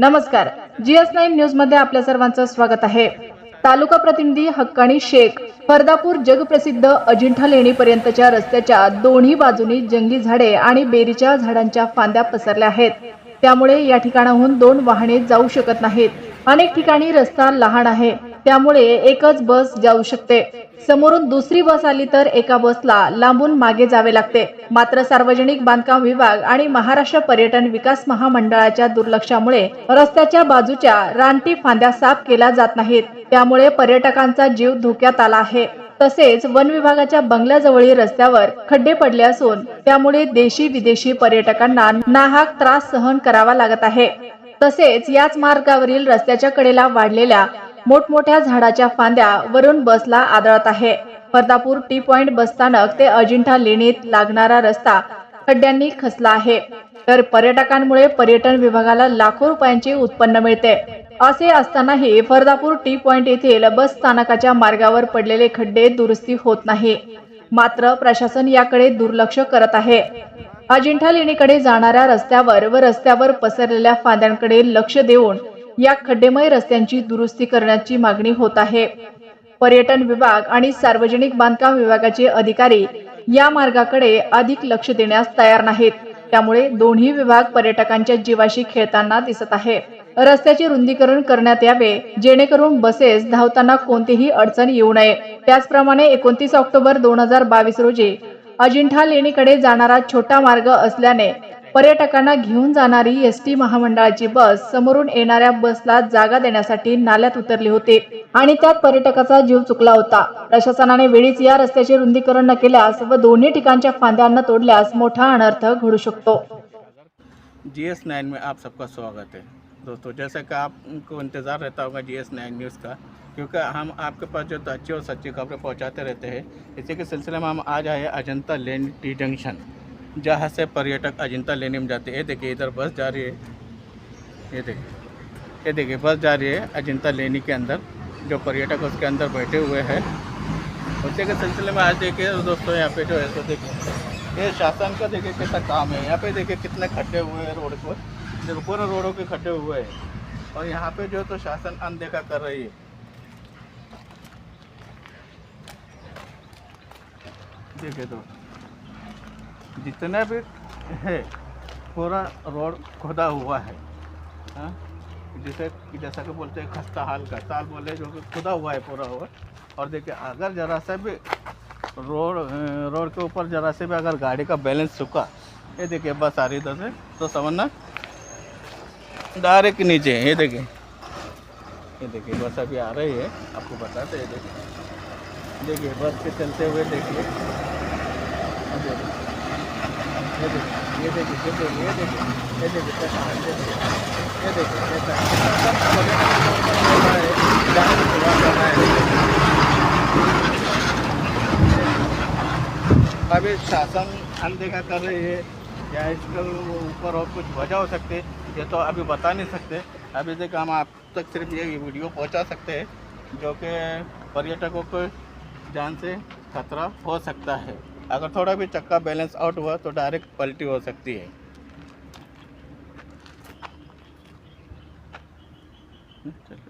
नमस्कार. GS nine न्यूजमध्ये आपल्या सर्वांचं स्वागत आहे. तालुका प्रतिनिधी हक्काणी शेख फरदापूर जगप्रसिद्ध अजिंठा लेणीपर्यंतच्या रस्त्याच्या दोन्ही बाजूनी जंगली झाडे आणि बेरीच्या झाडांच्या फांद्या पसरल्या आहेत. त्यामुळे या ठिकाणाहून दोन वाहने जाऊ शकत नाहीत. अनेक ठिकाणी रस्ता लहान आहे. त्यामुळे एकच बस जाऊ शकते. समोरून दुसरी बस आली तर एका बसला लांबून मागे जावे लागते. मात्र सार्वजनिक बांधकाम विभाग आणि महाराष्ट्र पर्यटन विकास महामंडळाच्या दुर्लक्षामुळे रस्त्याच्या बाजूच्या रानटी फांद्या साफ केल्या जात नाहीत. त्यामुळे पर्यटकांचा जीव धोक्यात आला आहे. तसेच वन विभागाच्या बंगल्याजवळील रस्त्यावर खड्डे पडले असून त्यामुळे देशी विदेशी पर्यटकांना नाहक त्रास सहन करावा लागत आहे. तसेच याच मार्गावरील रस्त्याच्या कडेला वाढलेल्या मोठमोठ्या झाडाच्या फांद्या वरून बसला आदळत आहे. फरदापूर टी पॉइंट बसस्थानक ते अजिंठा लेणीत लागणारा रस्ता खड्ड्यांनी खचला आहे. तर पर्यटकांमुळे पर्यटन विभागाला लाखो रुपयांचे उत्पन्न मिळते. असे असतानाही फरदापूर टी पॉइंट येथील बस स्थानकाच्या मार्गावर पडलेले खड्डे दुरुस्ती होत नाही. मात्र प्रशासन याकडे दुर्लक्ष करत आहे. अजिंठा लेणीकडे जाणाऱ्या रस्त्यावर व रस्त्यावर पसरलेल्या फांद्यांकडे लक्ष देऊन या खड्डेमय रस्त्यांची दुरुस्ती करण्याची मागणी होत आहे. पर्यटन विभाग आणि सार्वजनिक बांधकाम विभागाचे अधिकारी या मार्गाकडे अधिक लक्ष देण्यास तयार नाहीत. त्यामुळे दोन्ही विभाग पर्यटकांच्या जीवाशी खेळताना दिसत आहे. रस्त्याचे रुंदीकरण करण्यात यावे जेणेकरून बसेस धावताना कोणतीही अडचण येऊ नये. त्याचप्रमाणे एकोणतीस ऑक्टोबर दोन हजार बावीस रोजी अजिंठा लेणीकडे जाणारा छोटा मार्ग असल्याने पर्यटकांना घेऊन जाणारी एस टी महामंडळाची बस समोरून येणाऱ्या बसला जागा देण्यासाठी नाल्यात उतरली होती आणि त्यात पर्यटकाचा जीव चुकला होता. प्रशासनाने वेळीच या रस्त्याचे रुंदीकरण न केल्यास व दोन्ही ठिकाणच्या फांद्या न तोडल्यास मोठा अनर्थ घडू शकतो. जी एस नाइन में आप सबका स्वागत है. दोस्तों जैसा कि आपको इंतज़ार रहता होगा जी एस नाइन न्यूज़ का क्योंकि हम आपके पास जो अच्छी और सच्ची खबरें पहुंचाते रहते हैं इसी के सिलसिले में हम आज आए अजंता लेन टी जंक्शन। जहाँ से पर्यटक अजंता लेने में जाते हैं। देखिए, इधर बस जा रही है। ये देखिए ये देखिए, बस जा रही है अजंता लेनी के अंदर, जो पर्यटक उसके अंदर बैठे हुए हैं। उसी के सिलसिले में आज देखिए दोस्तों, यहाँ पे जो है तो देखिए, ये शासन का देखिए कितना काम है। यहाँ पे देखिए कितने खड्डे हुए हैं रोड पर। देखो पूरे रोडों के खड्डे हुए हैं। और यहाँ पे जो तो शासन अनदेखा कर रही है। देखिए तो जितने भी है, पूरा रोड खुदा हुआ है। हाँ? जिसे जैसा कि बोलते हैं, खस्ता हाल का ताल बोले, जो कि खुदा हुआ है पूरा रोड। और देखिए, अगर ज़रा सा भी रोड रोड के ऊपर ज़रा से भी अगर गाड़ी का बैलेंस चुका, ये देखिए, बस आ रही इधर से। तो समझना, डायरेक्ट नीचे, ये देखिए। ये देखिए, बस अभी आ रही है, आपको बताते हैं देखिए। देखिए, बस के चलते हुए देखिए। अभी शासन अनदेखा कर रही है, या इसके ऊपर और कुछ वजह हो सकती ये तो अभी बता नहीं सकते। अभी देखो, हम आप तक सिर्फ़ ये वीडियो पहुँचा सकते हैं, जो कि पर्यटकों को जान से खतरा हो सकता है। अगर थोड़ा भी चक्का बैलेंस आउट हुआ तो डायरेक्ट पलटी हो सकती है। चल।